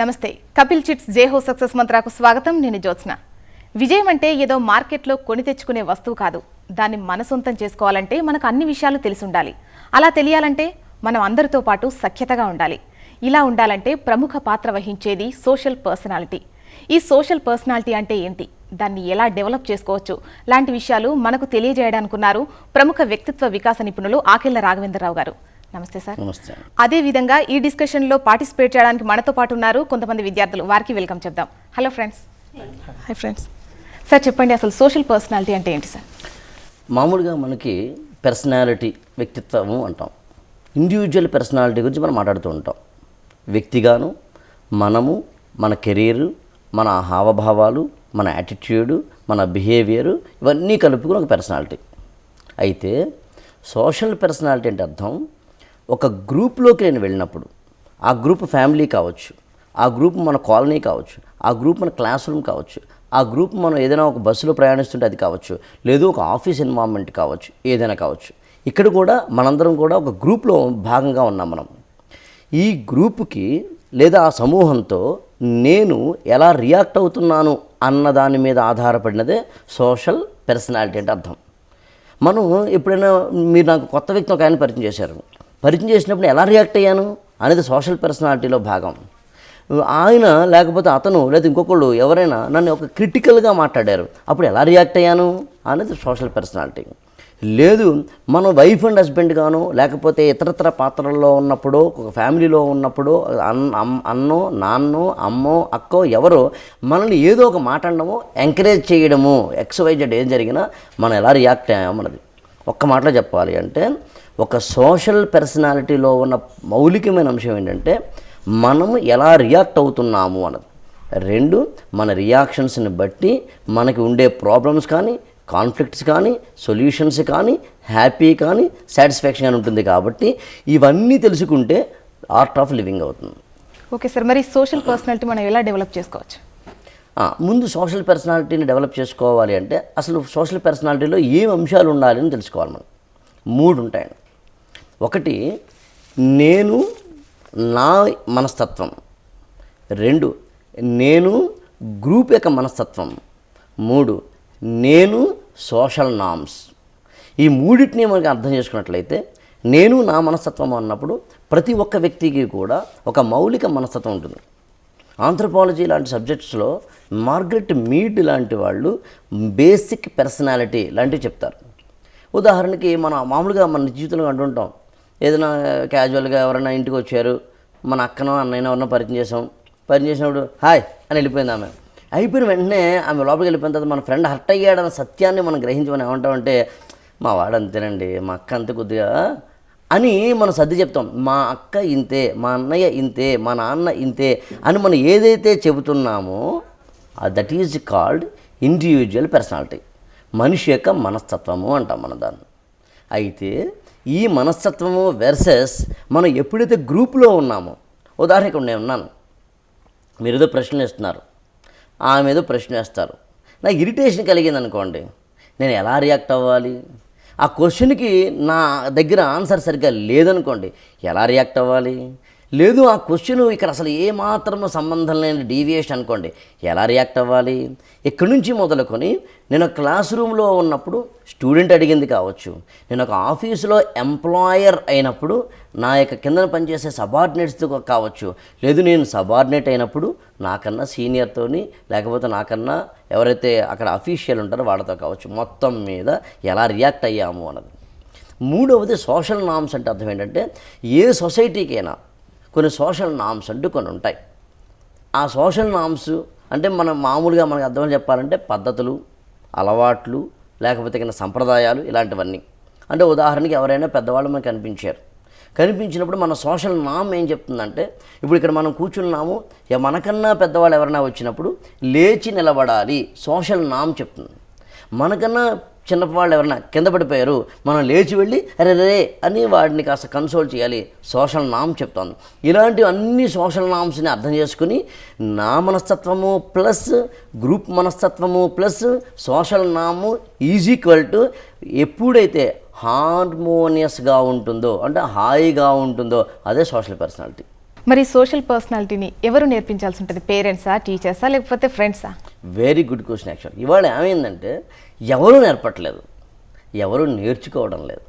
నమస్తే. కపిల్ చిట్స్ జేహో సక్సెస్ మంత్రాకు స్వాగతం. నేను జ్యోత్స్న. విజయం అంటే ఏదో మార్కెట్లో కొని తెచ్చుకునే వస్తువు కాదు. దాన్ని మనసొంతం చేసుకోవాలంటే మనకు అన్ని విషయాలు తెలిసుండాలి. అలా తెలియాలంటే మనం అందరితో పాటు సఖ్యతగా ఉండాలి. ఇలా ఉండాలంటే ప్రముఖ పాత్ర వహించేది సోషల్ పర్సనాలిటీ. ఈ సోషల్ పర్సనాలిటీ అంటే ఏంటి? దాన్ని ఎలా డెవలప్ చేసుకోవచ్చు? లాంటి విషయాలు మనకు తెలియజేయడానుకున్నారు ప్రముఖ వ్యక్తిత్వ వికాస నిపుణులు ఆకెళ్ళ రాఘవేంద్రరావు గారు. నమస్తే సార్. నమస్తే. అదే విధంగా ఈ డిస్కషన్లో పార్టిసిపేట్ చేయడానికి మనతో పాటు ఉన్నారు కొంతమంది విద్యార్థులు. వారికి వెల్కమ్ చెప్దాం. Hello friends hi friends sir చెప్పండి అసలు సోషల్ పర్సనాలిటీ అంటే ఏంటి సార్? మామూలుగా మనకి పర్సనాలిటీ వ్యక్తిత్వము అంటాం. ఇండివిజువల్ పర్సనాలిటీ గురించి మనం మాట్లాడుతూ ఉంటాం. వ్యక్తిగాను మనము మన కెరీరు మన హావభావాలు మన యాటిట్యూడు మన బిహేవియరు ఇవన్నీ కలుపుకుని ఒక పర్సనాలిటీ అయితే సోషల్ పర్సనాలిటీ అంటే అర్థం ఒక గ్రూప్లోకి నేను వెళ్ళినప్పుడు ఆ గ్రూప్ ఫ్యామిలీ కావచ్చు ఆ గ్రూప్ మన కాలనీ కావచ్చు ఆ గ్రూప్ మన క్లాస్ రూమ్ కావచ్చు ఆ గ్రూప్ మనం ఏదైనా ఒక బస్సులో ప్రయాణిస్తుంటే అది కావచ్చు లేదు ఒక ఆఫీస్ ఎన్వామెంట్ కావచ్చు ఏదైనా కావచ్చు ఇక్కడ కూడా మనందరం కూడా ఒక గ్రూప్లో భాగంగా ఉన్నాం మనం. ఈ గ్రూప్కి లేదా ఆ సమూహంతో నేను ఎలా రియాక్ట్ అవుతున్నాను అన్న దాని మీద ఆధారపడినదే సోషల్ పర్సనాలిటీ అంటే అర్థం. మనం ఎప్పుడైనా మీరు నాకు కొత్త వ్యక్తి ఒక ఆయన పరిచయం చేశారు. పరిచయం చేసినప్పుడు ఎలా రియాక్ట్ అయ్యాను అనేది సోషల్ పర్సనాలిటీలో భాగం. ఆయన లేకపోతే అతను లేదా ఇంకొకళ్ళు ఎవరైనా నన్ను ఒక క్రిటికల్గా మాట్లాడారు. అప్పుడు ఎలా రియాక్ట్ అయ్యాను అనేది సోషల్ పర్సనాలిటీ లేదు మనం వైఫ్ అండ్ హస్బెండ్ గాను లేకపోతే ఇతరతర పాత్రల్లో ఉన్నప్పుడు ఒక ఫ్యామిలీలో ఉన్నప్పుడు అన్న అన్నో నాన్నో అమ్మో అక్కో ఎవరో మనల్ని ఏదో ఒక మాట అనడము ఎంకరేజ్ చేయడము ఎక్స్వైజెడ్ ఏం జరిగినా మనం ఎలా రియాక్ట్ అయ్యామన్నది. ఒక్క మాటలో చెప్పాలి అంటే ఒక సోషల్ పర్సనాలిటీలో ఉన్న మౌలికమైన అంశం ఏంటంటే మనము ఎలా రియాక్ట్ అవుతున్నాము అన్నది. రెండు మన రియాక్షన్స్ని బట్టి మనకి ఉండే ప్రాబ్లమ్స్ కానీ కాన్ఫ్లిక్ట్స్ కానీ సొల్యూషన్స్ కానీ హ్యాపీ కానీ సాటిస్ఫాక్షన్ కానీ ఉంటుంది కాబట్టి ఇవన్నీ తెలుసుకుంటే ఆర్ట్ ఆఫ్ లివింగ్ అవుతుంది. ఓకే సార్ మరి సోషల్ పర్సనాలిటీ మనం ఎలా డెవలప్ చేసుకోవచ్చు? ముందు సోషల్ పర్సనాలిటీని డెవలప్ చేసుకోవాలి అంటే అసలు సోషల్ పర్సనాలిటీలో ఏం అంశాలు ఉండాలి అని తెలుసుకోవాలి మనం. మూడు ఉంటాయండి. ఒకటి నేను నా మనస్తత్వం. రెండు నేను గ్రూప్ యొక్క మనస్తత్వం. మూడు నేను సోషల్ నామ్స్. ఈ మూడింటిని మనకి అర్థం చేసుకున్నట్లయితే నేను నా మనస్తత్వం అన్నప్పుడు ప్రతి ఒక్క వ్యక్తికి కూడా ఒక మౌలిక మనస్తత్వం ఉంటుంది. ఆంథ్రపాలజీ లాంటి సబ్జెక్ట్స్లో మార్గరెట్ మీడ్ లాంటి వాళ్ళు బేసిక్ పర్సనాలిటీ లాంటివి చెప్తారు. ఉదాహరణకి మన మామూలుగా మన జీవితంలో అంటుంటాం ఏదైనా క్యాజువల్గా ఎవరైనా ఇంటికి వచ్చారు మన అక్కనో అన్నయ్యనో ఎవరినో పరిచయం చేసాం. పరిచయం చేసినప్పుడు హాయ్ అని వెళ్ళిపోయింది ఆమె. అయిపోయిన వెంటనే ఆమె లోపలికి వెళ్ళిపోయిన తర్వాత మన ఫ్రెండ్ హర్ట్ అయ్యాడన్న సత్యాన్ని మనం గ్రహించమని ఏమంటామంటే మా వాడు అంతేనండి మా అక్క అంతే కొద్దిగా అని మనం సర్ది చెప్తాం. మా అక్క ఇంతే మా అన్నయ్య ఇంతే మా నాన్న ఇంతే అని మనం ఏదైతే చెబుతున్నామో that is called individual personality మనిషి యొక్క మనస్తత్వము అంటాం మనం దాన్ని. అయితే ఈ మనస్తత్వము వెర్సెస్ మనం ఎప్పుడైతే గ్రూప్లో ఉన్నామో ఉదాహరణకు నేను ఉన్నాను. మీరు ఏదో ప్రశ్న వేస్తున్నారు. ఆమె ఏదో ప్రశ్న వేస్తారు. నాకు ఇరిటేషన్ కలిగింది అనుకోండి నేను ఎలా రియాక్ట్ అవ్వాలి? ఆ క్వశ్చన్కి నా దగ్గర ఆన్సర్ సరిగ్గా లేదనుకోండి ఎలా రియాక్ట్ అవ్వాలి? లేదు ఆ క్వశ్చన్ ఇక్కడ అసలు ఏమాత్రం సంబంధం లేని డీవియేషన్ అనుకోండి. ఎలా రియాక్ట్ అవ్వాలి? ఇక్కడి నుంచి మొదలుకొని? నేను క్లాస్ రూమ్లో ఉన్నప్పుడు స్టూడెంట్ అడిగింది కావచ్చు. నేను ఒక ఆఫీసులో ఎంప్లాయర్ అయినప్పుడు నా యొక్క కింద పనిచేసే సబార్డినేట్స్తో కావచ్చు. లేదు నేను సబార్డినేట్ అయినప్పుడు నాకన్నా సీనియర్తోని లేకపోతే నాకన్నా ఎవరైతే అక్కడ అఫీషియల్ ఉంటారో వాళ్ళతో కావచ్చు. మొత్తం మీద ఎలా రియాక్ట్ అయ్యాము అన్నది. మూడవది సోషల్ నామ్స్ అంటే అర్థం ఏంటంటే ఏ సొసైటీకైనా కొన్ని సోషల్ నామ్స్ అంటూ కొన్ని ఉంటాయి. ఆ సోషల్ నామ్స్ అంటే మనం మామూలుగా మనకు అర్థం చెప్పాలంటే పద్ధతులు అలవాట్లు లేకపోతే కింద సంప్రదాయాలు ఇలాంటివన్నీ. అంటే ఉదాహరణకి ఎవరైనా పెద్దవాళ్ళు మనకు కనిపించారు. కనిపించినప్పుడు మన సోషల్ నామ్ ఏం చెప్తుందంటే ఇప్పుడు ఇక్కడ మనం కూర్చున్నాము మనకన్నా పెద్దవాళ్ళు ఎవరైనా వచ్చినప్పుడు లేచి నిలబడాలి సోషల్ నామ్ చెప్తుంది. మనకన్నా చిన్నవాళ్ళు ఎవరైనా కింద పడిపోయారు మనం లేచి వెళ్ళి అరే రే అని వాడిని కాస్త కన్సోల్ చేయాలి. సోషల్ నామ్ చెప్తాను. ఇలాంటి అన్ని సోషల్ నామ్స్ని అర్థం చేసుకుని నా మనస్తత్వము ప్లస్ గ్రూప్ మనస్తత్వము ప్లస్ సోషల్ నాము ఈజ్ ఈక్వల్ టు ఎప్పుడైతే హార్మోనియస్గా ఉంటుందో అంటే హాయిగా ఉంటుందో అదే సోషల్ పర్సనాలిటీ మరి సోషల్ పర్సనాలిటీని ఎవరు నేర్పించాల్సి ఉంటుంది? పేరెంట్సా టీచర్సా లేకపోతే ఫ్రెండ్సా? వెరీ గుడ్ క్వశ్చన్ యాక్చువల్ ఇవాళ ఏమైందంటే ఎవరు నేర్పట్లేదు. ఎవరు నేర్చుకోవడం లేదు.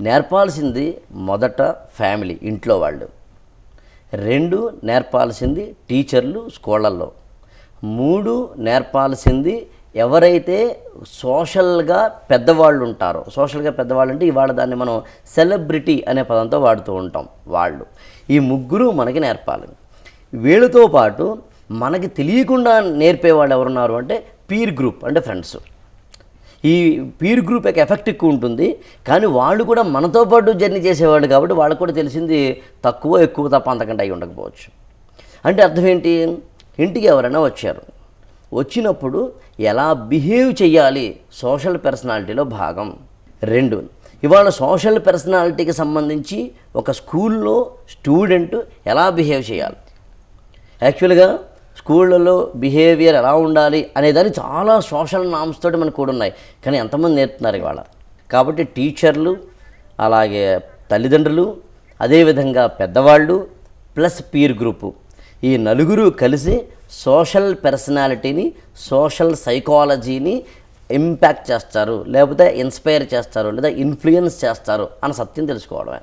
నేర్పాల్సింది మొదట ఫ్యామిలీ ఇంట్లో వాళ్ళు. రెండు నేర్పాల్సింది టీచర్లు స్కూళ్ళల్లో. మూడు నేర్పాల్సింది ఎవరైతే సోషల్గా పెద్దవాళ్ళు ఉంటారో సోషల్గా పెద్దవాళ్ళు అంటే ఇవాళ దాన్ని మనం సెలబ్రిటీ అనే పదంతో వాడుతూ ఉంటాం వాళ్ళు. ఈ ముగ్గురు మనకి నేర్పాలి. వీళ్ళతో పాటు మనకి తెలియకుండా నేర్పేవాళ్ళు ఎవరున్నారు అంటే పీర్ గ్రూప్ అంటే ఫ్రెండ్స్. ఈ పీర్ గ్రూప్ యొక్క ఎఫెక్ట్ ఎక్కువ ఉంటుంది. కానీ వాళ్ళు కూడా మనతో పాటు జర్నీ చేసేవాళ్ళు కాబట్టి వాళ్ళకు కూడా తెలిసింది తక్కువ ఎక్కువ తప్ప అంతకంటే అయి ఉండకపోవచ్చు. అంటే అర్థం ఏంటి? ఇంటికి ఎవరైనా వచ్చారు. వచ్చినప్పుడు ఎలా బిహేవ్ చేయాలి? సోషల్ పర్సనాలిటీలో భాగం. రెండు ఇవాళ సోషల్ పర్సనాలిటీకి సంబంధించి ఒక స్కూల్లో స్టూడెంట్ ఎలా బిహేవ్ చేయాలి? యాక్చువల్గా స్కూళ్ళలో బిహేవియర్ ఎలా ఉండాలి అనేదాన్ని చాలా సోషల్ నామ్స్ తోటి మనకు కూడా ఉన్నాయి. కానీ ఎంతమంది నేర్పుతున్నారు ఇవాళ? కాబట్టి టీచర్లు అలాగే తల్లిదండ్రులు అదేవిధంగా పెద్దవాళ్ళు ప్లస్ పీర్ గ్రూపు. ఈ నలుగురు కలిసి సోషల్ పర్సనాలిటీని సోషల్ సైకాలజీని ఇంపాక్ట్ చేస్తారు లేకపోతే ఇన్స్పైర్ చేస్తారు లేదా ఇన్ఫ్లుయెన్స్ చేస్తారు అన్న సత్యం తెలుసుకోవడమే.